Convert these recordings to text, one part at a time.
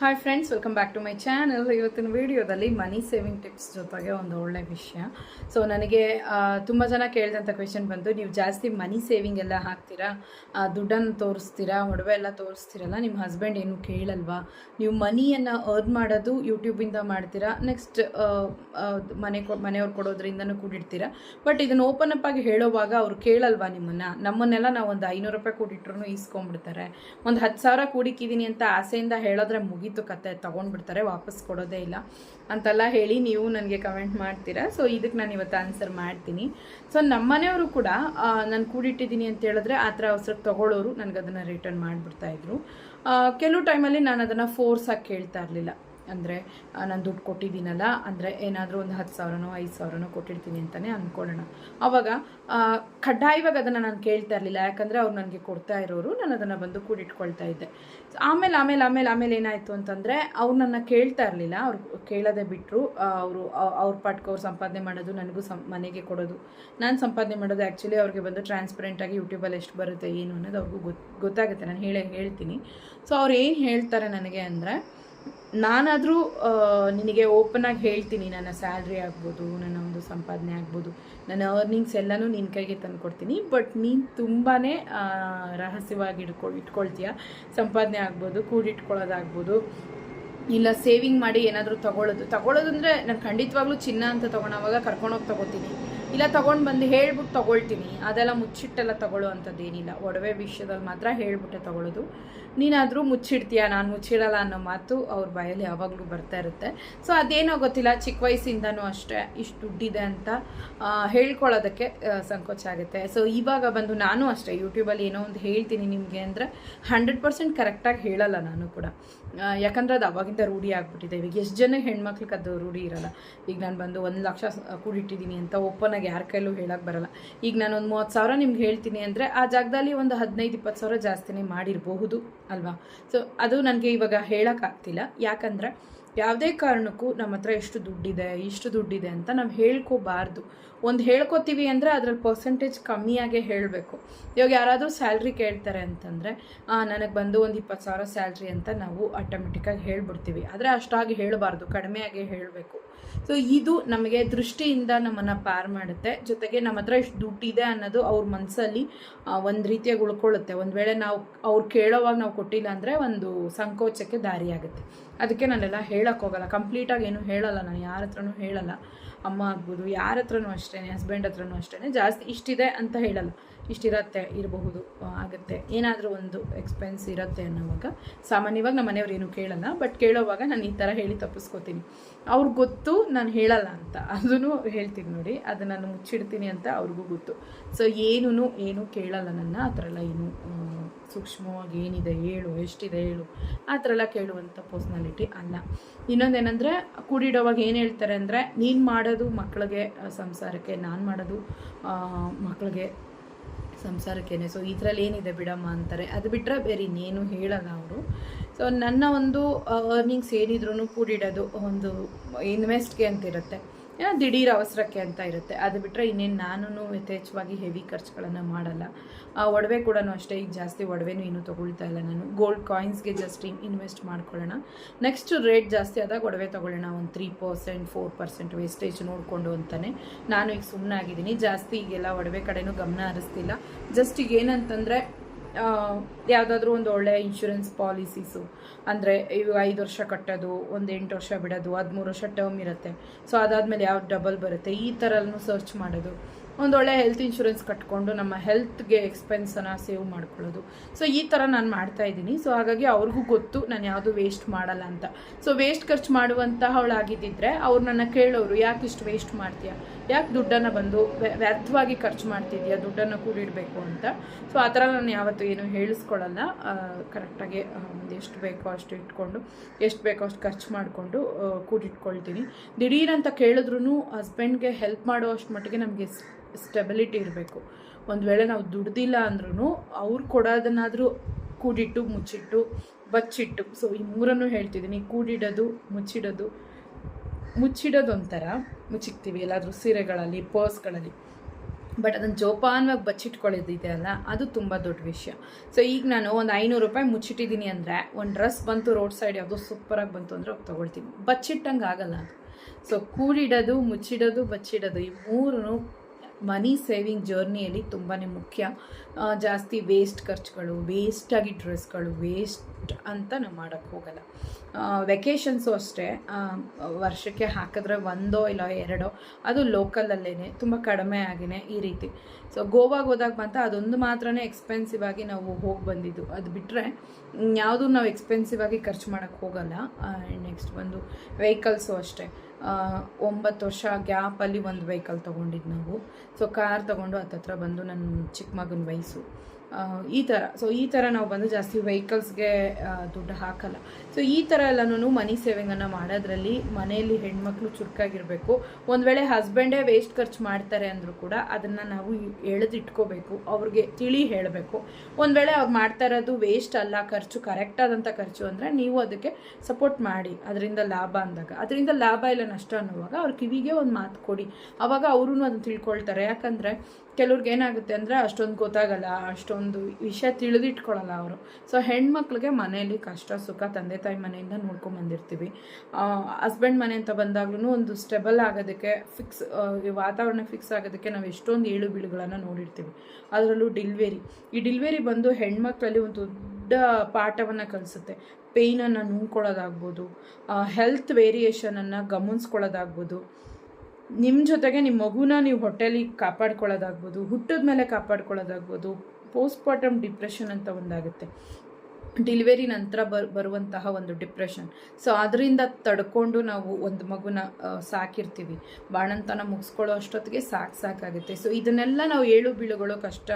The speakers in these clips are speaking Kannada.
Hi friends welcome back to my channel ಇವತ್ತಿನ ವಿಡಿಯೋದಲ್ಲಿ ಮನಿ ಸೇವಿಂಗ್ ಟಿಪ್ಸ್ ಜೊತೆಗೆ ಒಂದು ಒಳ್ಳೆ ವಿಷಯ. ಸೊ ನನಗೆ ತುಂಬ ಜನ ಕೇಳಿದಂಥ ಕ್ವೆಶನ್ ಬಂದು, ನೀವು ಜಾಸ್ತಿ ಮನಿ ಸೇವಿಂಗ್ ಎಲ್ಲ ಹಾಕ್ತೀರಾ? ದುಡ್ಡನ್ನು ತೋರಿಸ್ತೀರಾ? ಒಡವೆ ಎಲ್ಲ ತೋರಿಸ್ತೀರಲ್ಲ? ನಿಮ್ಮ ಹಸ್ಬೆಂಡ್ ಏನು ಕೇಳಲ್ವಾ? ನೀವು ಮನಿಯನ್ನು ಅರ್ನ್ ಮಾಡೋದು ಯೂಟ್ಯೂಬಿಂದ ಮಾಡ್ತೀರಾ? ನೆಕ್ಸ್ಟ್ ಮನೆ ಕೊ, ಮನೆಯವ್ರು ಕೊಡೋದ್ರಿಂದನೂ ಕೂಡಿಡ್ತೀರಾ? ಬಟ್ ಇದನ್ನು ಓಪನ್ ಅಪ್ ಆಗಿ ಹೇಳೋವಾಗ ಅವ್ರು ಕೇಳಲ್ವಾ ನಿಮ್ಮನ್ನು? ನಮ್ಮನ್ನೆಲ್ಲ ನಾವು ಒಂದು ಐನೂರು ರೂಪಾಯಿ ಕೂಡಿಟ್ರು ಈಸ್ಕೊಂಡ್ಬಿಡ್ತಾರೆ. ಒಂದು ಹತ್ತು ಸಾವಿರ ಕೂಡಿಕ್ಕಿದ್ದೀನಿ ಅಂತ ಆಸೆಯಿಂದ ಹೇಳಿದ್ರೆ ಮುಗೀತು ಕತೆ ತೊಗೊಂಡ್ಬಿಡ್ತಾರೆ ವಾಪಸ್ ಕೊಡೋದೇ ಇಲ್ಲ ಅಂತೆಲ್ಲ ಹೇಳಿ ನೀವು ನನಗೆ ಕಮೆಂಟ್ ಮಾಡ್ತೀರಾ? ಸೊ ಇದಕ್ಕೆ ನಾನು ಇವತ್ತು ಆನ್ಸರ್ ಮಾಡ್ತೀನಿ. ಸೊ ನಮ್ಮ ಮನೆಯವರು ಕೂಡ ನಾನು ಕೂಡಿಟ್ಟಿದ್ದೀನಿ ಅಂತ ಹೇಳಿದ್ರೆ ಆ ಥರ ಅವಸರಕ್ಕೆ ತೊಗೊಳ್ಳೋರು ನನಗೆ ಅದನ್ನು ರಿಟರ್ನ್ ಮಾಡಿಬಿಡ್ತಾ ಇದ್ರು. ಆ, ಕೆಲವು ಟೈಮಲ್ಲಿ ನಾನು ಅದನ್ನು ಫೋರ್ಸಾಗಿ ಕೇಳ್ತಾ ಇರಲಿಲ್ಲ. ಅಂದರೆ ನಾನು ದುಡ್ಡು ಕೊಟ್ಟಿದ್ದೀನಲ್ಲ, ಅಂದರೆ ಏನಾದರೂ ಒಂದು ಹತ್ತು ಸಾವಿರನೋ, ಐದು ಸಾವಿರನೋ ಕೊಟ್ಟಿರ್ತೀನಿ ಅಂತಲೇ ಅಂದ್ಕೊಳ್ಳೋಣ ಆವಾಗ ಕಡ್ಡಾಯವಾಗಿ ಅದನ್ನು ನಾನು ಕೇಳ್ತಾ ಇರಲಿಲ್ಲ, ಯಾಕಂದರೆ ಅವ್ರು ನನಗೆ ಕೊಡ್ತಾ ಇರೋರು, ನಾನು ಅದನ್ನು ಬಂದು ಕೂಡಿಟ್ಕೊಳ್ತಾ ಇದ್ದೆ. ಆಮೇಲೆ ಆಮೇಲೆ ಆಮೇಲೆ ಆಮೇಲೆ ಏನಾಯಿತು ಅಂತಂದರೆ, ಅವ್ರು ನನ್ನ ಕೇಳ್ತಾ ಇರಲಿಲ್ಲ, ಅವ್ರು ಕೇಳೋದೆ ಬಿಟ್ಟರು ಅವರು ಅವ್ರ ಪಾಟ್ಗೆ ಅವ್ರು ಸಂಪಾದನೆ ಮಾಡೋದು, ನನಗೂ ಸಂ, ಮನೆಗೆ ಕೊಡೋದು. ನಾನು ಸಂಪಾದನೆ ಮಾಡೋದು ಆ್ಯಕ್ಚುಲಿ ಅವ್ರಿಗೆ ಬಂದು ಟ್ರಾನ್ಸ್ಪರೆಂಟಾಗಿ ಯೂಟ್ಯೂಬಲ್ಲಿ ಎಷ್ಟು ಬರುತ್ತೆ, ಏನು ಅನ್ನೋದು ಅವ್ರಿಗೂ ಗೊತ್ತು ಗೊತ್ತಾಗುತ್ತೆ, ನಾನು ಹೇಳೇ ಹೇಳ್ತೀನಿ. ಸೊ ಅವ್ರು ಏನು ಹೇಳ್ತಾರೆ ನನಗೆ ಅಂದರೆ ನಾನಾದರೂ ನಿನಗೆ ಓಪನ್ ಆಗಿ ಹೇಳ್ತೀನಿ, ನನ್ನ ಸ್ಯಾಲ್ರಿ ಆಗ್ಬೋದು, ನನ್ನ ಒಂದು ಸಂಪಾದನೆ ಆಗ್ಬೋದು, ನನ್ನ ಅರ್ನಿಂಗ್ಸ್ ಎಲ್ಲನೂ ನಿನ್ನ ಕೈಗೆ ತಂದು ಕೊಡ್ತೀನಿ ಬಟ್ ನೀನು ತುಂಬಾ ರಹಸ್ಯವಾಗಿ ಇಟ್ಕೊ ಇಟ್ಕೊಳ್ತೀಯ? ಸಂಪಾದನೆ ಆಗ್ಬೋದು ಕೂಡಿಟ್ಕೊಳ್ಳೋದಾಗ್ಬೋದು ಇಲ್ಲ ಸೇವಿಂಗ್ ಮಾಡಿ ಏನಾದರೂ ತಗೊಳ್ಳೋದು ತಗೊಳ್ಳೋದು ಅಂದರೆ ನಾನು ಖಂಡಿತವಾಗ್ಲೂ ಚಿನ್ನ ಅಂತ ತೊಗೊಳೋವಾಗ ಕರ್ಕೊಂಡೋಗಿ ತೊಗೋತೀನಿ. ಇಲ್ಲ, ತೊಗೊಂಡು ಬಂದು ಹೇಳ್ಬಿಟ್ಟು ತಗೊಳ್ತೀನಿ. ಅದೆಲ್ಲ ಮುಚ್ಚಿಟ್ಟೆಲ್ಲ ತಗೊಳ್ಳೋ ಅಂಥದ್ದು ಏನಿಲ್ಲ. ಒಡವೆ ವಿಷಯದಲ್ಲಿ ಮಾತ್ರ ಹೇಳ್ಬಿಟ್ಟೆ ತಗೊಳ್ಳೋದು. ನೀನಾದರೂ ಮುಚ್ಚಿಡ್ತೀಯ? ನಾನು ಮುಚ್ಚಿಡಲ್ಲ ಅನ್ನೋ ಮಾತು ಅವ್ರ ಬಾಯಲ್ಲಿ ಯಾವಾಗಲೂ ಬರ್ತಾ ಇರುತ್ತೆ. ಸೊ ಅದೇನೋ ಗೊತ್ತಿಲ್ಲ. ಚಿಕ್ಕ ವಯಸ್ಸಿಂದನೂ ಅಷ್ಟೇ ಇಷ್ಟು ದುಡ್ಡಿದೆ ಅಂತ ಹೇಳ್ಕೊಳ್ಳೋದಕ್ಕೆ ಸಂಕೋಚ ಆಗುತ್ತೆ. ಸೊ ಇವಾಗ ಬಂದು ನಾನು ಅಷ್ಟೇ ಯೂಟ್ಯೂಬಲ್ಲಿ ಏನೋ ಒಂದು ಹೇಳ್ತೀನಿ ನಿಮಗೆ ಅಂದರೆ ಹಂಡ್ರೆಡ್ ಪರ್ಸೆಂಟ್ ಕರೆಕ್ಟಾಗಿ ಹೇಳಲ್ಲ ನಾನು ಕೂಡ. ಯಾಕಂದ್ರೆ ಅದು ಅವಾಗಿಂದ ರೂಢಿ ಆಗ್ಬಿಟ್ಟಿದೆ. ಇವಾಗ ಎಷ್ಟು ಜನ ಹೆಣ್ಮಕ್ಳಿಗೆ ಅದು ರೂಢಿ ಇರಲ್ಲ. ಈಗ ನಾನು ಬಂದು ಒಂದು ಲಕ್ಷ ಕೂಡಿಟ್ಟಿದ್ದೀನಿ ಅಂತ ಓಪನ್ ಆಗಿ ಯಾರ ಕೈಲೂ ಹೇಳಕ್ಕೆ ಬರಲ್ಲ. ಈಗ ನಾನು ಒಂದು ಮೂವತ್ತು ಸಾವಿರ ನಿಮ್ಗೆ ಹೇಳ್ತೀನಿ ಅಂದರೆ ಆ ಜಾಗದಲ್ಲಿ ಒಂದು ಹದಿನೈದು, ಇಪ್ಪತ್ತು ಸಾವಿರ ಜಾಸ್ತಿನೇ ಮಾಡಿರಬಹುದು, ಅಲ್ವಾ? ಸೊ ಅದು ನನಗೆ ಇವಾಗ ಹೇಳೋಕ್ಕಾಗ್ತಿಲ್ಲ ಯಾಕಂದರೆ ಯಾವುದೇ ಕಾರಣಕ್ಕೂ ನಮ್ಮ ಹತ್ರ ಎಷ್ಟು ದುಡ್ಡಿದೆ, ಇಷ್ಟು ದುಡ್ಡಿದೆ ಅಂತ ನಾವು ಹೇಳ್ಕೋಬಾರ್ದು. ಒಂದು ಹೇಳ್ಕೊತೀವಿ ಅಂದರೆ ಅದ್ರಲ್ಲಿ ಪರ್ಸೆಂಟೇಜ್ ಕಮ್ಮಿಯಾಗೇ ಹೇಳಬೇಕು. ಇವಾಗ ಯಾರಾದರೂ ಸ್ಯಾಲ್ರಿ ಕೇಳ್ತಾರೆ ಅಂತಂದರೆ ನನಗೆ ಬಂದು ಒಂದು ಇಪ್ಪತ್ತು ಸಾವಿರ ಸ್ಯಾಲ್ರಿ ಅಂತ ನಾವು ಆಟೋಮೆಟಿಕ್ಕಾಗಿ ಹೇಳ್ಬಿಡ್ತೀವಿ. ಆದರೆ ಅಷ್ಟಾಗಿ ಹೇಳಬಾರ್ದು, ಕಡಿಮೆಯಾಗಿ ಹೇಳಬೇಕು. ಸೊ ಇದು ನಮಗೆ ದೃಷ್ಟಿಯಿಂದ ನಮ್ಮನ್ನು ಪಾರ್ ಮಾಡುತ್ತೆ. ಜೊತೆಗೆ ನಮ್ಮ ಹತ್ರ ಇಷ್ಟು ದುಡ್ಡಿದೆ ಅನ್ನೋದು ಅವ್ರ ಮನಸ್ಸಲ್ಲಿ ಒಂದು ರೀತಿಯಾಗಿ ಉಳ್ಕೊಳ್ಳುತ್ತೆ. ಒಂದು ವೇಳೆ ನಾವು, ಅವ್ರು ಕೇಳೋವಾಗ ನಾವು ಕೊಟ್ಟಿಲ್ಲ ಅಂದರೆ ಒಂದು ಸಂಕೋಚಕ್ಕೆ ದಾರಿಯಾಗುತ್ತೆ. ಅದಕ್ಕೆ ನಾನೆಲ್ಲ ಹೇಳಕ್ಕೆ ಹೋಗಲ್ಲ. ಕಂಪ್ಲೀಟಾಗಿ ಏನು ಹೇಳಲ್ಲ. ನಾನು ಯಾರ ಹತ್ರನೂ ಹೇಳಲ್ಲ. ಅಮ್ಮ ಆಗ್ಬೋದು, ಯಾರ ಹತ್ರನೂ ಅಷ್ಟೇ ಹಸ್ಬೆಂಡ್ ಹತ್ರನೂ ಅಷ್ಟೇ ಜಾಸ್ತಿ ಇಷ್ಟಿದೆ ಅಂತ ಹೇಳಲ್ಲ. ಇಷ್ಟಿರತ್ತೆ, ಇರಬಹುದು ಆಗುತ್ತೆ. ಏನಾದರೂ ಒಂದು ಎಕ್ಸ್ಪೆನ್ಸ್ ಇರುತ್ತೆ ಅನ್ನೋವಾಗ ಸಾಮಾನ್ಯವಾಗಿ ನಮ್ಮ ಮನೆಯವ್ರು ಏನು ಕೇಳಲ್ಲ ಬಟ್ ಕೇಳೋವಾಗ ನಾನು ಈ ಥರ ಹೇಳಿ ತಪ್ಪಿಸ್ಕೋತೀನಿ. ಅವ್ರಿಗೆ ಗೊತ್ತು, ನಾನು ಹೇಳಲ್ಲ ಅಂತ. ಅದನ್ನು ಹೇಳ್ತೀನಿ ನೋಡಿ. ಅದು ನಾನು ಮುಚ್ಚಿಡ್ತೀನಿ ಅಂತ ಅವ್ರಿಗೂ ಗೊತ್ತು. ಸೊ ಏನೂ ಏನು ಕೇಳಲ್ಲ ನನ್ನ. ಆ ಥರ ಎಲ್ಲ ಏನು ಸೂಕ್ಷ್ಮವಾಗಿ ಏನಿದೆ ಹೇಳು, ಎಷ್ಟಿದೆ ಹೇಳು. ಆ ಥರ ಎಲ್ಲ ಕೇಳುವಂಥ ಪರ್ಸ್ನಾಲಿಟಿ ಅಲ್ಲ. ಇನ್ನೊಂದೇನೆಂದರೆ, ಕೂಡಿಡೋವಾಗ ಏನು ಹೇಳ್ತಾರೆ ಅಂದರೆ, ನೀನು ಮಾಡೋದು ಮಕ್ಕಳಿಗೆ ಸಂಸಾರಕ್ಕೆ, ನಾನು ಮಾಡೋದು ಮಕ್ಕಳಿಗೆ ಸಂಸಾರಕ್ಕೇನೆ. ಸೊ ಇದರಲ್ಲಿ ಏನಿದೆ ಬಿಡಮ್ಮ ಅಂತಾರೆ. ಅದು ಬಿಟ್ಟರೆ ಬೇರೆ ಇನ್ನೇನು ಹೇಳಲ್ಲ ಅವರು. ಸೊ ನನ್ನ ಒಂದು ಅರ್ನಿಂಗ್ಸ್ ಏನಿದ್ರು ಕೂಡಿಡೋದು ಒಂದು, ಇನ್ವೆಸ್ಟ್ಗೆ ಅಂತ ಇರುತ್ತೆ ಏನೋ ದಿಢೀರ್ ಅವಸರಕ್ಕೆ ಅಂತ ಇರುತ್ತೆ. ಅದು ಬಿಟ್ಟರೆ ಇನ್ನೇನು ನಾನು ಯಥೇಚ್ಛವಾಗಿ ಹೆವಿ ಖರ್ಚುಗಳನ್ನು ಮಾಡಲ್ಲ. ಆ, ಒಡವೆ ಕೂಡ ಅಷ್ಟೇ, ಈಗ ಜಾಸ್ತಿ ಒಡವೆನೂ ಇನ್ನೂ ತೊಗೊಳ್ತಾ ಇಲ್ಲ ನಾನು. ಗೋಲ್ಡ್ ಕಾಯಿನ್ಸ್ಗೆ ಜಸ್ಟ್ ಇನ್ವೆಸ್ಟ್ ಮಾಡ್ಕೊಳ್ಳೋಣ. ನೆಕ್ಸ್ಟ್ ರೇಟ್ ಜಾಸ್ತಿ ಆದಾಗ ಒಡವೆ ತೊಗೊಳ್ಳೋಣ. ಒಂದು three percent four percent wastage ನೋಡಿಕೊಂಡು ಅಂತಲೇ ನಾನು ಈಗ ಸುಮ್ಮನೆ ಆಗಿದ್ದೀನಿ ಜಾಸ್ತಿ ಈಗೆಲ್ಲ ಒಡವೆ ಕಡೆನೂ ಗಮನ ಹರಿಸ್ತಿಲ್ಲ. ಜಸ್ಟ್ ಈಗ ಏನಂತಂದರೆ ಯಾವುದಾದ್ರೂ ಒಂದು ಒಳ್ಳೆಯ ಇನ್ಶೂರೆನ್ಸ್ ಪಾಲಿಸೀಸು ಅಂದರೆ ಇವಾಗ ಐದು ವರ್ಷ ಕಟ್ಟೋದು, ಒಂದು ಎಂಟು ವರ್ಷ ಬಿಡೋದು, ಹದಿಮೂರು ವರ್ಷ ಟರ್ಮ್ ಇರುತ್ತೆ. ಸೊ ಅದಾದಮೇಲೆ ಯಾವ ಡಬಲ್ ಬರುತ್ತೆ. ಈ ಥರನೂ ಸರ್ಚ್ ಮಾಡೋದು. ಒಂದೊಳ್ಳೆ ಹೆಲ್ತ್ ಇನ್ಶೂರೆನ್ಸ್ ಕಟ್ಕೊಂಡು ನಮ್ಮ ಹೆಲ್ತ್ಗೆ ಎಕ್ಸ್ಪೆನ್ಸನ್ನು ಸೇವ್ ಮಾಡ್ಕೊಳ್ಳೋದು. ಸೊ ಈ ಥರ ನಾನು ಮಾಡ್ತಾ ಇದ್ದೀನಿ. ಸೊ ಹಾಗಾಗಿ ಅವ್ರಿಗೂ ಗೊತ್ತು ನಾನು ಯಾವುದು ವೇಸ್ಟ್ ಮಾಡಲ್ಲ ಅಂತ. ಸೊ ವೇಸ್ಟ್ ಖರ್ಚು ಮಾಡುವಂತಹವಳಾಗಿದ್ದಿದ್ರೆ ಅವ್ರು ನನ್ನ ಕೇಳೋರು, ಯಾಕೆ ಇಷ್ಟು ವೇಸ್ಟ್ ಮಾಡ್ತೀಯಾ? ಯಾಕೆ ದುಡ್ಡನ್ನು ಬಂದು ವ್ಯ- ವ್ಯರ್ಥವಾಗಿ ಖರ್ಚು ಮಾಡ್ತಿದ್ಯಾ? ದುಡ್ಡನ್ನು ಕೂಡಿಡಬೇಕು ಅಂತ. ಸೊ ಆ ಥರ ನಾನು ಯಾವತ್ತೂ ಏನು ಹೇಳಿಸ್ಕೊಳ್ಳಲ್ಲ ಕರೆಕ್ಟಾಗಿ ಎಷ್ಟು ಬೇಕೋ ಅಷ್ಟು ಇಟ್ಕೊಂಡು, ಎಷ್ಟು ಬೇಕೋ ಅಷ್ಟು ಖರ್ಚು ಮಾಡಿಕೊಂಡು ಕೂಡಿಟ್ಕೊಳ್ತೀನಿ. ದಿಢೀರಂತ ಕೇಳಿದ್ರು ಹಸ್ಬೆಂಡ್ಗೆ ಹೆಲ್ಪ್ ಮಾಡೋ ಅಷ್ಟು ಮಟ್ಟಿಗೆ ನಮಗೆ ಸ್ಟೆಬಿಲಿಟಿ ಇರಬೇಕು. ಒಂದು ವೇಳೆ ನಾವು ದುಡ್ದಿಲ್ಲ ಅಂದ್ರೂ ಅವ್ರು ಕೊಡೋದನ್ನಾದರೂ ಕೂಡಿಟ್ಟು, ಮುಚ್ಚಿಟ್ಟು, ಬಚ್ಚಿಟ್ಟು ಸೊ ಈ ಮೂರನ್ನು ಹೇಳ್ತಿದ್ದೀನಿ ಕೂಡಿಡೋದು, ಮುಚ್ಚಿಡೋದು. ಮುಚ್ಚಿಡೋದು ಒಂಥರ ಮುಚ್ಚಿಕ್ತೀವಿ ಎಲ್ಲಾದರೂ ಸೀರೆಗಳಲ್ಲಿ, ಪರ್ಸ್ಗಳಲ್ಲಿ. ಬಟ್ ಅದನ್ನು ಜೋಪಾನವಾಗಿ ಬಚ್ಚಿಟ್ಕೊಳ್ಳೋದಿದೆ ಅಲ್ಲ, ಅದು ತುಂಬ ದೊಡ್ಡ ವಿಷಯ. ಸೊ ಈಗ ನಾನು ಒಂದು ಐನೂರು ರೂಪಾಯಿ ಮುಚ್ಚಿಟ್ಟಿದ್ದೀನಿ ಅಂದರೆ, ಒಂದು ಡ್ರೆಸ್ ಬಂತು ರೋಡ್ ಸೈಡ್ ಯಾವುದೋ ಸೂಪರಾಗಿ ಬಂತು ಅಂದರೆ ಹೋಗಿ ತೊಗೊಳ್ತೀನಿ. ಬಚ್ಚಿಟ್ಟಂಗೆ ಆಗಲ್ಲ ಅದು. ಸೊ ಕೂಡಿಡೋದು, ಮುಚ್ಚಿಡೋದು, ಬಚ್ಚಿಡೋದು, ಈ ಮೂರೂ ಮನಿ ಸೇವಿಂಗ್ ಜರ್ನಿಯಲ್ಲಿ ತುಂಬಾ ಮುಖ್ಯ. ಜಾಸ್ತಿ ವೇಸ್ಟ್ ಖರ್ಚುಗಳು ವೇಸ್ಟಾಗಿ ಡ್ರೆಸ್ಗಳು ವೇಸ್ಟ್ ಅಂತ ನಾವು ಮಾಡೋಕ್ಕೆ ಹೋಗಲ್ಲ. ವೆಕೇಷನ್ಸು ಅಷ್ಟೇ. ವರ್ಷಕ್ಕೆ ಹಾಕಿದ್ರೆ ಒಂದೋ ಇಲ್ಲ ಎರಡೋ, ಅದು ಲೋಕಲಲ್ಲೇ ತುಂಬ ಕಡಿಮೆ ಆಗಿನೇ ಈ ರೀತಿ. ಸೊ ಗೋವಾಗೆ ಹೋದಾಗ ಮಾತ್ರ ಅದೊಂದು ಮಾತ್ರನೇ ಎಕ್ಸ್ಪೆನ್ಸಿವ್ ಆಗಿ ನಾವು ಹೋಗಿ ಬಂದಿದ್ದು. ಅದು ಬಿಟ್ಟರೆ ಯಾವುದು ನಾವು ಎಕ್ಸ್ಪೆನ್ಸಿವ್ ಆಗಿ ಖರ್ಚು ಮಾಡೋಕ್ಕೆ ಹೋಗಲ್ಲ. ನೆಕ್ಸ್ಟ್ ಬಂದು ವೆಹಿಕಲ್ಸು ಅಷ್ಟೇ. ಒಂಬತ್ತು ವರ್ಷ ಗ್ಯಾಪಲ್ಲಿ ಒಂದು ವೆಹಿಕಲ್ ತೊಗೊಂಡಿದ್ದು ನಾವು. ಸೊ ಕಾರ್ ತೊಗೊಂಡು ಹತ್ತತ್ರ ಬಂದು ನನ್ನ ಚಿಕ್ಕ ಮಗನ ವಯಸ್ಸು. ಈ ಥರ ಸೊ ಈ ಥರ ನಾವು ಬಂದು ಜಾಸ್ತಿ ವೆಹಿಕಲ್ಸ್ಗೆ ದುಡ್ಡು ಹಾಕಲ್ಲ. ಸೊ ಈ ಥರ ಎಲ್ಲನೂ ಮನಿ ಸೇವಿಂಗನ್ನು ಮಾಡೋದ್ರಲ್ಲಿ ಮನೆಯಲ್ಲಿ ಹೆಣ್ಮಕ್ಳು ಚುರುಕಾಗಿರಬೇಕು. ಒಂದು ವೇಳೆ ಹಸ್ಬೆಂಡೇ ವೇಸ್ಟ್ ಖರ್ಚು ಮಾಡ್ತಾರೆ ಅಂದರೂ ಕೂಡ, ಅದನ್ನು ನಾವು ಎಳೆದಿಟ್ಕೋಬೇಕು, ಅವ್ರಿಗೆ ತಿಳಿ ಹೇಳಬೇಕು. ಒಂದು ವೇಳೆ ಅವ್ರು ಮಾಡ್ತಾ ಇರೋದು ವೇಸ್ಟ್ ಅಲ್ಲ, ಖರ್ಚು ಕರೆಕ್ಟ್ ಆದಂಥ ಖರ್ಚು ಅಂದರೆ ನೀವು ಅದಕ್ಕೆ ಸಪೋರ್ಟ್ ಮಾಡಿ, ಅದರಿಂದ ಲಾಭ ಅಂದಾಗ. ಅದರಿಂದ ಲಾಭ ಇಲ್ಲ ನಷ್ಟ ಅನ್ನುವಾಗ ಅವ್ರ ಕಿವಿಗೆ ಒಂದು ಮಾತು ಕೊಡಿ. ಅವಾಗ ಅವರು ಅದನ್ನು ತಿಳ್ಕೊಳ್ತಾರೆ. ಯಾಕಂದರೆ ಕೆಲವ್ರಿಗೆ ಏನಾಗುತ್ತೆ ಅಂದರೆ ಅಷ್ಟೊಂದು ಗೊತ್ತಾಗಲ್ಲ, ಅಷ್ಟೊಂದು ವಿಷಯ ತಿಳಿದಿಟ್ಕೊಳ್ಳಲ್ಲ ಅವರು. ಸೊ ಹೆಣ್ಮಕ್ಳಿಗೆ ಮನೆಯಲ್ಲಿ ಕಷ್ಟ, ಸುಖ, ತಂದೆ, ತಾಯಿ ಮನೆಯಿಂದ ನೋಡ್ಕೊಂಡು ಬಂದಿರ್ತೀವಿ. ಹಸ್ಬೆಂಡ್ ಮನೆ ಅಂತ ಬಂದಾಗ್ಲೂ ಒಂದು ಸ್ಟೆಬಲ್ ಆಗೋದಕ್ಕೆ ಫಿಕ್ಸ್ ವಾತಾವರಣ ಫಿಕ್ಸ್ ಆಗೋದಕ್ಕೆ ನಾವು ಎಷ್ಟೊಂದು ಏಳು ಬೀಳುಗಳನ್ನು ನೋಡಿರ್ತೀವಿ. ಅದರಲ್ಲೂ ಡಿಲ್ವೆರಿ ಈ ಡಿಲ್ವೆರಿ ಬಂದು ಹೆಣ್ಮಕ್ಳಲ್ಲಿ ಒಂದು ದೊಡ್ಡ ಪಾಠವನ್ನು ಕಲಿಸುತ್ತೆ. ಪೇಯ್ನನ್ನು ನುಂಗ್ಕೊಳ್ಳೋದಾಗ್ಬೋದು ಹೆಲ್ತ್ ವೇರಿಯೇಷನನ್ನು ಗಮನಿಸ್ಕೊಳ್ಳೋದಾಗ್ಬೋದು. ನಿಮ್ಮ ಜೊತೆಗೆ ನಿಮ್ಮ ಮಗುನ ನೀವು ಹೊಟ್ಟೆಲಿ ಕಾಪಾಡ್ಕೊಳ್ಳೋದಾಗ್ಬೋದು ಹುಟ್ಟಿದ ಮೇಲೆ ಕಾಪಾಡ್ಕೊಳ್ಳೋದಾಗ್ಬೋದು ಪೋಸ್ಟ್ಮಾರ್ಟಮ್ ಡಿಪ್ರೆಷನ್ ಅಂತ ಒಂದಾಗುತ್ತೆ. ಡಿಲಿವರಿ ನಂತರ ಬರ್, ಬರುವಂತಹ ಒಂದು ಡಿಪ್ರೆಷನ್. ಸೊ ಅದರಿಂದ ತಡ್ಕೊಂಡು ನಾವು ಒಂದು ಮಗುನ ಸಾಕಿರ್ತೀವಿ. ಬಾಣಂತನ ಮುಗಿಸ್ಕೊಳ್ಳೋ ಅಷ್ಟೊತ್ತಿಗೆ ಸಾಕು, ಸಾಕಾಗುತ್ತೆ. ಸೊ, ಇದನ್ನೆಲ್ಲ ನಾವು ಏಳು ಬೀಳುಗಳು, ಕಷ್ಟ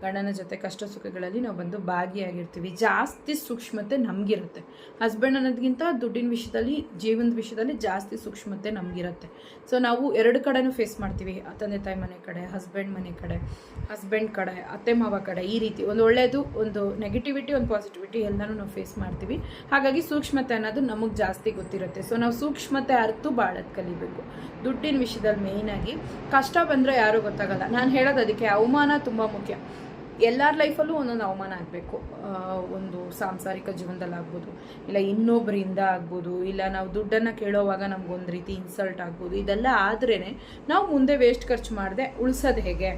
ಗಂಡನ ಜೊತೆ, ಕಷ್ಟ ಸುಖಗಳಲ್ಲಿ ನಾವು ಬಂದು ಭಾಗಿಯಾಗಿರ್ತೀವಿ. ಜಾಸ್ತಿ ಸೂಕ್ಷ್ಮತೆ ನಮಗಿರುತ್ತೆ. ಹಸ್ಬೆಂಡ್ ಅನ್ನೋದಕ್ಕಿಂತ ದುಡ್ಡಿನ ವಿಷಯದಲ್ಲಿ, ಜೀವನದ ವಿಷಯದಲ್ಲಿ ಜಾಸ್ತಿ ಸೂಕ್ಷ್ಮತೆ ನಮಗಿರುತ್ತೆ. ಸೊ, ನಾವು ಎರಡು ಕಡೆನೂ ಫೇಸ್ ಮಾಡ್ತೀವಿ. ತಂದೆ, ತಾಯಿ ಮನೆ ಕಡೆ, ಹಸ್ಬೆಂಡ್ ಮನೆ ಕಡೆ, ಹಸ್ಬೆಂಡ್ ಕಡೆ, ಅತ್ತೆ, ಮಾವ ಕಡೆ ಈ ರೀತಿ. ಒಂದು ಒಳ್ಳೆಯದು ಒಂದು ನೆಗೆಟಿವಿಟಿ ಒಂದು ಪಾಸಿಟಿವಿಟಿ ಎಲ್ಲನೂ ನಾವು ಫೇಸ್ ಮಾಡ್ತೀವಿ. ಹಾಗಾಗಿ ಸೂಕ್ಷ್ಮತೆ ಅನ್ನೋದು ನಮಗೆ ಜಾಸ್ತಿ ಗೊತ್ತಿರುತ್ತೆ. ಸೊ ನಾವು ಸೂಕ್ಷ್ಮತೆ ಅರ್ಥ ಭಾಳದ್ದು ಕಲಿಬೇಕು. ದುಡ್ಡಿನ ವಿಷಯದಲ್ಲಿ ಆಗಿ ಕಷ್ಟ ಬಂದರೆ ಯಾರೂ ಗೊತ್ತಾಗಲ್ಲ. ನಾನು ಹೇಳೋದು ಅದಕ್ಕೆ ಅವಮಾನ ತುಂಬ ಮುಖ್ಯ. ಎಲ್ಲರ ಲೈಫಲ್ಲೂ ಒಂದೊಂದು ಅವಮಾನ ಆಗಬೇಕು. ಒಂದು ಸಾಂಸಾರಿಕ ಜೀವನದಲ್ಲಿ ಆಗ್ಬೋದು, ಇಲ್ಲ ಇನ್ನೊಬ್ಬರಿಂದ ಆಗ್ಬೋದು, ಇಲ್ಲ ನಾವು ದುಡ್ಡನ್ನು ಕೇಳೋವಾಗ ನಮಗೊಂದು ರೀತಿ ಇನ್ಸಲ್ಟ್ ಆಗ್ಬೋದು, ಇದೆಲ್ಲ ಆದ್ರೇ ನಾವು ಮುಂದೆ ವೇಸ್ಟ್ ಖರ್ಚು ಮಾಡದೆ ಉಳಿಸೋದು ಹೇಗೆ?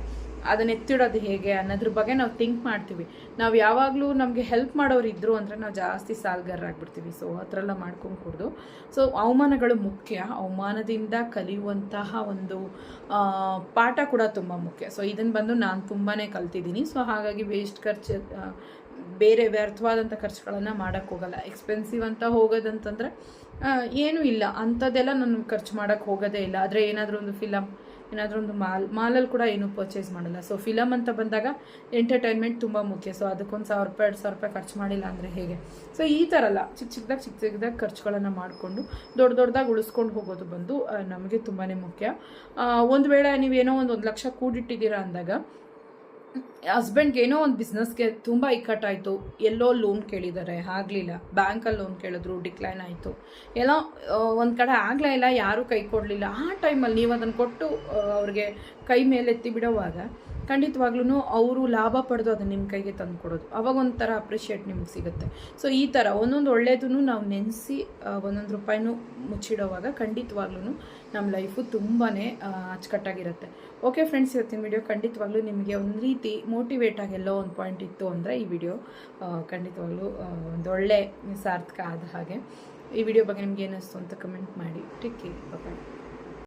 ಅದನ್ನ ಎತ್ತಿಡೋದು ಹೇಗೆ ಅನ್ನೋದ್ರ ಬಗ್ಗೆ ನಾವು ಥಿಂಕ್ ಮಾಡ್ತೀವಿ. ನಾವು ಯಾವಾಗಲೂ ನಮಗೆ ಹೆಲ್ಪ್ ಮಾಡೋರು ಇದ್ದರು ಅಂದರೆ ನಾವು ಜಾಸ್ತಿ ಸಾಲ್ಗಾರರಾಗ್ಬಿಡ್ತೀವಿ ಸೊ ಆ ಥರ ಎಲ್ಲ ಮಾಡ್ಕೊಂಡು ಕುಡ್ದು. ಸೊ ಅವಮಾನಗಳು ಮುಖ್ಯ. ಅವಮಾನದಿಂದ ಕಲಿಯುವಂತಹ ಒಂದು ಪಾಠ ಕೂಡ ತುಂಬ ಮುಖ್ಯ. ಸೊ ಇದನ್ನು ಬಂದು ನಾನು ತುಂಬಾ ಕಲ್ತಿದ್ದೀನಿ. ಸೊ ಹಾಗಾಗಿ ವೇಸ್ಟ್ ಖರ್ಚು ಬೇರೆ ವ್ಯರ್ಥವಾದಂಥ ಖರ್ಚುಗಳನ್ನು ಮಾಡೋಕ್ಕೆ ಹೋಗಲ್ಲ. ಎಕ್ಸ್ಪೆನ್ಸಿವ್ ಅಂತ ಹೋಗೋದಂತಂದರೆ ಏನೂ ಇಲ್ಲ. ಅಂಥದ್ದೆಲ್ಲ ನಾನು ಖರ್ಚು ಮಾಡೋಕ್ಕೆ ಹೋಗೋದೇ ಇಲ್ಲ. ಆದರೆ ಏನಾದರೂ ಒಂದು ಫಿಲಮ್ ಏನಾದರೂ ಒಂದು ಮಾಲ್, ಮಾಲಲ್ಲಿ ಕೂಡ ಏನೂ ಪರ್ಚೇಸ್ ಮಾಡಲ್ಲ. ಸೊ ಫಿಲಮ್ ಅಂತ ಬಂದಾಗ ಎಂಟರ್ಟೈನ್ಮೆಂಟ್ ತುಂಬ ಮುಖ್ಯ. ಸೊ ಅದಕ್ಕೊಂದು ಸಾವಿರ ರೂಪಾಯಿ, ಎರಡು ಸಾವಿರ ರೂಪಾಯಿ ಖರ್ಚು ಮಾಡಿಲ್ಲ ಅಂದರೆ ಹೇಗೆ? ಸೊ ಈ ಥರ ಅಲ್ಲ. ಚಿಕ್ಕ ಚಿಕ್ಕದಾಗ, ಚಿಕ್ಕ ಚಿಕ್ಕದಾಗಿ ಖರ್ಚುಗಳನ್ನು ಮಾಡಿಕೊಂಡು ದೊಡ್ಡ ದೊಡ್ಡದಾಗಿ ಉಳಿಸ್ಕೊಂಡು ಹೋಗೋದು ಬಂದು ನಮಗೆ ತುಂಬಾ ಮುಖ್ಯ. ಒಂದು ವೇಳೆ ನೀವೇನೋ ಒಂದು ಒಂದು ಲಕ್ಷ ಕೂಡಿಟ್ಟಿದ್ದೀರಾ ಅಂದಾಗ ಹಸ್ಬೆಂಡ್ಗೆ ಏನೋ ಒಂದು ಬಿಸ್ನೆಸ್ಗೆ ತುಂಬ ಇಕ್ಕಟ್ಟಾಯಿತು. ಎಲ್ಲೋ ಲೋನ್ ಕೇಳಿದ್ದಾರೆ, ಆಗಲಿಲ್ಲ. ಬ್ಯಾಂಕಲ್ಲಿ ಲೋನ್ ಕೇಳಿದ್ರು ಡಿಕ್ಲೈನ್ ಆಯಿತು. ಎಲ್ಲೋ ಒಂದು ಕಡೆ ಆಗಲೇ ಇಲ್ಲ, ಯಾರೂ ಕೈ ಕೊಡಲಿಲ್ಲ. ಆ ಟೈಮಲ್ಲಿ ನೀವು ಅದನ್ನು ಕೊಟ್ಟು ಅವ್ರಿಗೆ ಕೈ ಮೇಲೆತ್ತಿ ಬಿಡೋವಾಗ ಖಂಡಿತವಾಗ್ಲೂ ಅವರು ಲಾಭ ಪಡೆದು ಅದನ್ನು ನಿಮ್ಮ ಕೈಗೆ ತಂದು ಕೊಡೋದು. ಅವಾಗ ಒಂಥರ ಅಪ್ರಿಷಿಯೇಟ್ ನಿಮ್ಗೆ ಸಿಗುತ್ತೆ. ಸೊ ಈ ಥರ ಒಂದೊಂದು ಒಳ್ಳೆಯದನ್ನು ನಾವು ನೆನೆಸಿ ಒಂದೊಂದು ರೂಪಾಯಿನೂ ಮುಚ್ಚಿಡೋವಾಗ ಖಂಡಿತವಾಗ್ಲೂ ನಮ್ಮ ಲೈಫು ತುಂಬಾ ಅಚ್ಚುಕಟ್ಟಾಗಿರುತ್ತೆ. ಓಕೆ ಫ್ರೆಂಡ್ಸ್ ಇವತ್ತಿನ ವಿಡಿಯೋ ಖಂಡಿತವಾಗ್ಲೂ ನಿಮಗೆ ಒಂದು ರೀತಿ ಮೋಟಿವೇಟ್ ಆಗೆಲ್ಲೋ ಒಂದು ಪಾಯಿಂಟ್ ಇತ್ತು ಅಂದರೆ ಈ ವಿಡಿಯೋ ಖಂಡಿತವಾಗ್ಲೂ ಆ, ಒಂದು ಒಳ್ಳೆ ಸಾರ್ಥಕ ಆದ ಹಾಗೆ. ಈ ವಿಡಿಯೋ ಬಗ್ಗೆ ನಿಮ್ಗೆ ಏನಿಸ್ತು ಅಂತ ಕಮೆಂಟ್ ಮಾಡಿ. Take care bye